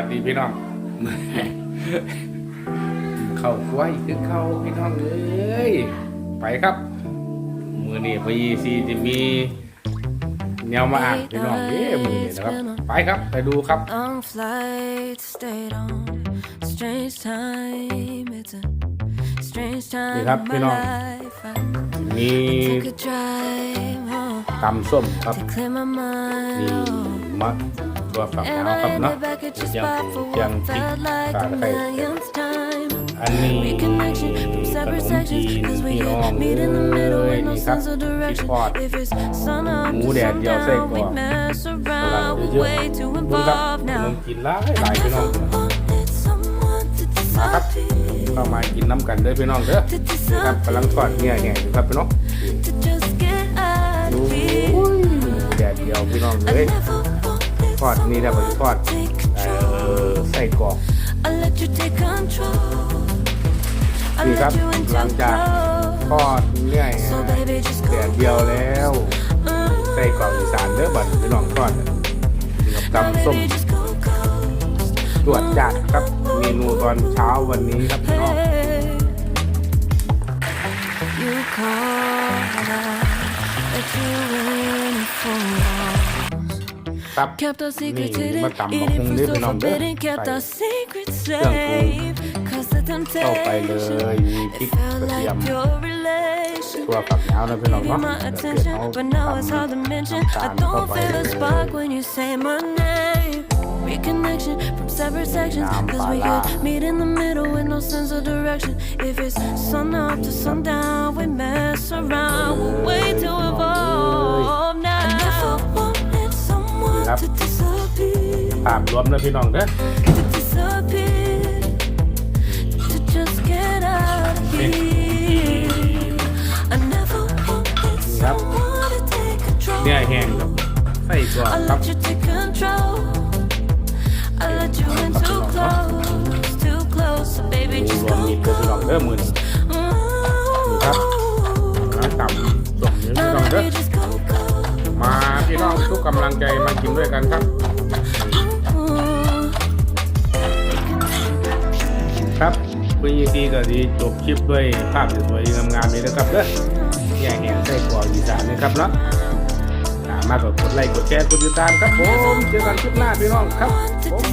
วัสดีพี่น้อง เข้าครัวอีกคือเข้าพี่น้องเอ้ยไปครับ มือนี่พีซีจะมีแนวมาอ่านพี่น้องเอ้ยมือนี่นะครับ ไปครับไปดูครับ On flight, stayed on strange time. It's a strange time Đi khắp in cái my non. life. I มี took a drive home ตำส้มครับ to clear my มี mind. มะ ตัวฝัก And ยาว I ครับเนาะ ended back at your ยัง spot ปู for ยัง what พริก felt like ตา the ไคร้ millionth time. อันนี้ Reconnection from ขน separate ม sections. จีน Cause we พี่น้อง could เอ้ meet in the middle ย with no นี่ครับ sense of พริก direction. ทอด If it's sun up หมู to แดดเดียวไส้ก sundown, ร we อก mess สลัด around. เย We're อะ way too ๆดูครับ involved ขน now. มจีนหลายหลายพี่น้อง wanted someone to มาครับ disappear, เข้ามากินน้ำกันเด้อพี่น้องเด้อ to นี่ครับกำลังทอดเนี่ยแห้งอยู่ครับพี่น้อง to just get out ดู of here. แดดเดียวพี่น้อง I เลย never wanted ทอดนี่แล้วก็ทอดใส่กรอกนี่ครับหลังจากทอดเรื่อยแดดเดียวแล้วใส่กรอกอีสานเด้อบัดพี่นองทอดนี่กับตำส้มตรวจจัดครับเมนูตอนเช้าวันนี้ครับพี่น้อง ครับ Kept our secrets นี่ hidden, มาตำบัก eating หุ่ง from เด้อ so พี่น้องเด้อ forbidden. Kept ใส่ our secrets เครื่องปรุง safe. Cause the เข้าไปเล temptation, ยมีพริ it กก felt ระเทียม like your relation. ตัวฝักยาวนะพี่น้อง Give me เนาะ my เดี๋ยวเกิด attention, เอา but now it's hard to ตำ mention. น้ำตา I ลเข้า don't ไป feel เล a ย spark when you say my name. Reconnection from separate sections, cause we could meet in the middle with no sense of direction. If it's sun up to sundown, we mess around. We're way too disappear, ภาพรวมนะพี่น้องเด้อ to disappear, to just get out of here. I never wanted Yep. someone to take control. เนี่ยแห้งกับไส้กรอก I ครับ let you take control. I let you in too close, too close. So baby, ดู just รวม go มิตรเด้อพี่น้องเด้อมือนี้ครับแล้วตำส้มนี่พี่น้อง Now เด้อ baby, just go, go. มาพี่น้องทุกกำลังใจมากินด้วยกันครับ ครับคุณยีซีก็ดีจบคลิปด้วยภาพสวยๆงามๆนี้นะครับเด้อแย่แห่งไส้กรอกอีสานนะครับเนาะสามารถกดไลค์กดแชร์กดติดตามครับผมเจอกันคลิปหน้าพี่น้องครับผม